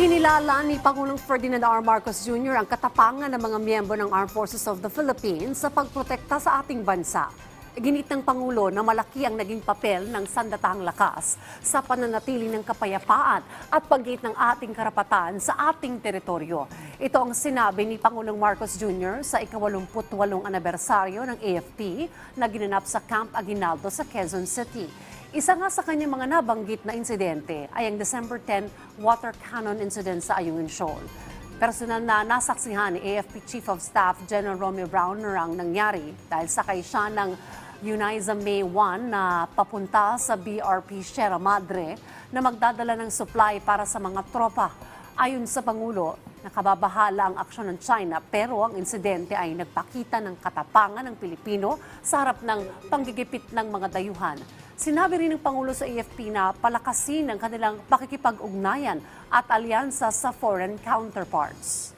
Kinilala ni Pangulong Ferdinand R. Marcos Jr. ang katapangan ng mga miyembro ng Armed Forces of the Philippines sa pagprotekta sa ating bansa. Ginit ng Pangulo na malaki ang naging papel ng sandatahang lakas sa pananatili ng kapayapaan at paggit ng ating karapatan sa ating teritoryo. Ito ang sinabi ni Pangulong Marcos Jr. sa ikawalumputwalong anibersaryo ng AFP na ginanap sa Camp Aguinaldo sa Quezon City. Isa nga sa kanyang mga nabanggit na insidente ay ang December 10 water cannon incident sa Ayungin Shoal. Personal na nasaksihan ni AFP Chief of Staff General Romeo Browner ang nangyari dahil sakay siya ng Uniza May 1 na papunta sa BRP Sierra Madre na magdadala ng supply para sa mga tropa. Ayon sa Pangulo, nakababahala ang aksyon ng China pero ang insidente ay nagpakita ng katapangan ng Pilipino sa harap ng panggigipit ng mga dayuhan. Sinabi rin ng Pangulo sa AFP na palakasin ang kanilang pakikipag-ugnayan at alyansa sa foreign counterparts.